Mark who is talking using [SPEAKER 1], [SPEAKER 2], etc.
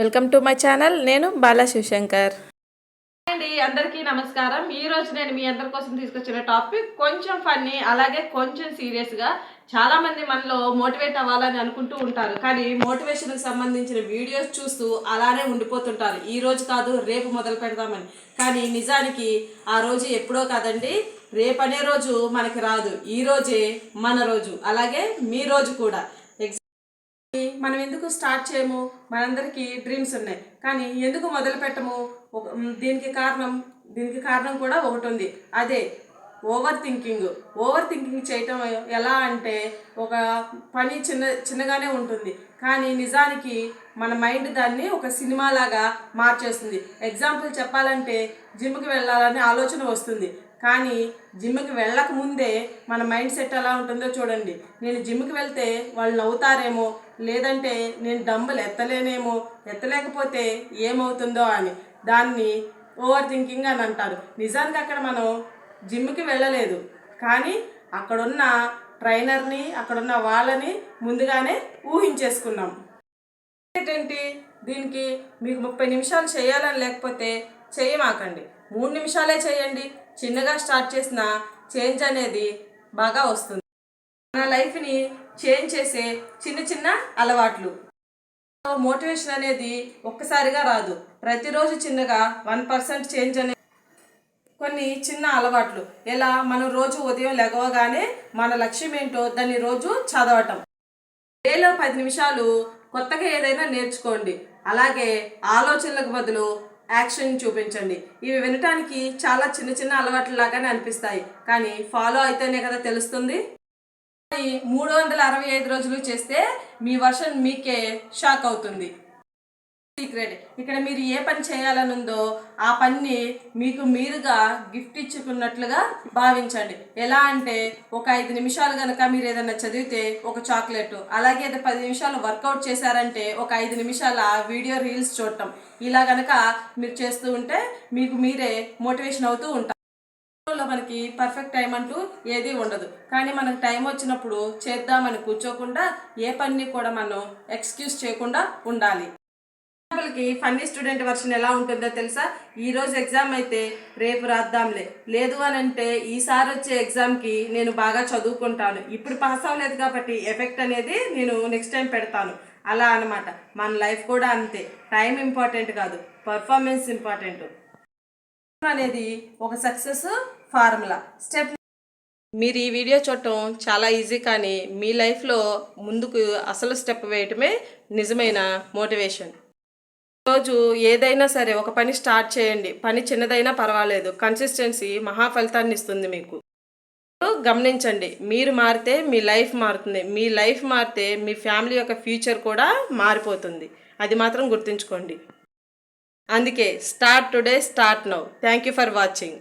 [SPEAKER 1] Welcome to my channel. నేను బాలా శివశంకర్.
[SPEAKER 2] అండి అందరికీ నమస్కారం. ఈ రోజు నేను మీ అందరి కోసం తీసుకొచ్చిన టాపిక్ కొంచెం ఫన్నీ అలాగే కొంచెం సీరియస్గా చాలా మంది మనలో మోటివేట్ అవ్వాలని అనుకుంటూ ఉంటారు. కానీ మోటివేషన్కి సంబంధించిన వీడియోస్ చూస్తూ అలానే ఉండిపోతుంటారు. ఈ రోజు కాదు రేపు మొదలు పెడదామని. కానీ నిజానికి ఆ రోజు ఎప్పుడో కాదండి రేపు అనే రోజు మనకి రాదు. ఈ రోజే మన రోజు అలాగే మీ రోజు కూడా. మనం ఎందుకు స్టార్ట్ చేయము? మనందరికీ డ్రీమ్స్ ఉన్నాయి. కానీ ఎందుకు మొదలు పెట్టము? దీనికి కారణం దీనికి కారణం కూడా ఒకటి ఉంది. అదే ఓవర్ థింకింగ్. ఓవర్ థింకింగ్ చేయటం ఎలా అంటే ఒక పని చిన్న చిన్నగానే ఉంటుంది. కానీ నిజానికి మన మైండ్ దాన్ని ఒక సినిమాలాగా మార్చేస్తుంది. ఎగ్జాంపుల్ చెప్పాలంటే జిమ్కి వెళ్ళాలనే ఆలోచన వస్తుంది. కానీ జిమ్కి వెళ్ళక ముందే మన మైండ్ సెట్ ఎలా ఉంటుందో చూడండి. నేను జిమ్కి వెళ్తే వాళ్ళు నవ్వుతారేమో లేదంటే నేను డంబులు ఎత్తలేనేమో ఎత్తలేకపోతే ఏమవుతుందో అని. దాన్ని ఓవర్ థింకింగ్ అని అంటారు. నిజానికి అక్కడ మనం జిమ్కి వెళ్ళలేదు. కానీ అక్కడున్న ట్రైనర్ని అక్కడున్న వాళ్ళని ముందుగానే ఊహించేసుకున్నాం. ఏంటంటే దీనికి మీకు ముప్పై నిమిషాలు చేయాలని లేకపోతే చేయమాకండి. మూడు నిమిషాలే చేయండి. చిన్నగా స్టార్ట్ చేసిన చేంజ్ అనేది బాగా వస్తుంది. మన లైఫ్ని చేంజ్ చేసే చిన్న చిన్న అలవాట్లు. మోటివేషన్ అనేది ఒక్కసారిగా రాదు. ప్రతిరోజు చిన్నగా వన్ పర్సెంట్ చేంజ్ అనే కొన్ని చిన్న అలవాట్లు. ఎలా? మనం రోజు ఉదయం లెగవగానే మన లక్ష్యం ఏంటో దాన్ని రోజు చదవటం. డేలో పది నిమిషాలు కొత్తగా ఏదైనా నేర్చుకోండి. అలాగే ఆలోచనలకు బదులు యాక్షన్ చూపించండి. ఇవి వినటానికి చాలా చిన్న చిన్న అలవాట్లు లాగానే అనిపిస్తాయి. కానీ ఫాలో అయితేనే కదా తెలుస్తుంది. మూడు వందల అరవై ఐదు రోజులు చేస్తే మీ వర్షన్ మీకే షాక్ అవుతుంది. సీక్రెట్ ఇక్కడ మీరు ఏ పని చేయాలని ఉందో ఆ పనిని మీకు మీరుగా గిఫ్ట్ ఇచ్చుకున్నట్లుగా భావించండి. ఎలా అంటే ఒక ఐదు నిమిషాలు కనుక మీరు ఏదైనా చదివితే ఒక చాక్లెట్ అలాగే అది పది నిమిషాలు వర్కౌట్ చేశారంటే ఒక ఐదు నిమిషాల వీడియో రీల్స్ చూడటం. ఇలా కనుక మీరు చేస్తూ ఉంటే మీకు మీరే మోటివేషన్ అవుతూ ఉంటారు. లో మనకి పర్ఫెక్ట్ టైం అంటూ ఏది ఉండదు. కానీ మనకు టైం వచ్చినప్పుడు చేద్దామని కూర్చోకుండా ఏ పని కూడా మనం ఎక్స్క్యూజ్ చేయకుండా ఉండాలి. ఎగ్జాంపుల్కి ఫన్నీ స్టూడెంట్ వర్షన్ ఎలా ఉంటుందో తెలుసా? ఈరోజు ఎగ్జామ్ అయితే రేపు రాద్దాంలే. లేదు అని అంటే ఈసారి వచ్చే ఎగ్జామ్కి నేను బాగా చదువుకుంటాను. ఇప్పుడు పాస్ అవ్వలేదు కాబట్టి ఎఫెక్ట్ అనేది నేను నెక్స్ట్ టైం పెడతాను. అలా అనమాట మన లైఫ్ కూడా అంతే. టైం ఇంపార్టెంట్ కాదు. పర్ఫార్మెన్స్ ఇంపార్టెంట్ అనేది ఒక సక్సెస్ ఫార్ములా స్టెప్ మీరు ఈ వీడియో చూడటం చాలా ఈజీ కానీ మీ లైఫ్లో ముందుకు అసలు స్టెప్ వేయటమే నిజమైన మోటివేషన్ రోజు ఏదైనా సరే ఒక పని స్టార్ట్ చేయండి. పని చిన్నదైనా పర్వాలేదు. కన్సిస్టెన్సీ మహా ఫలితాన్ని ఇస్తుంది మీకు. గమనించండి. మీరు మారితే మీ లైఫ్ మారుతుంది. మీ లైఫ్ మారితే మీ ఫ్యామిలీ యొక్క ఫ్యూచర్ కూడా మారిపోతుంది. అది మాత్రం గుర్తుంచుకోండి. అందుకే start today start now. Thank you for watching.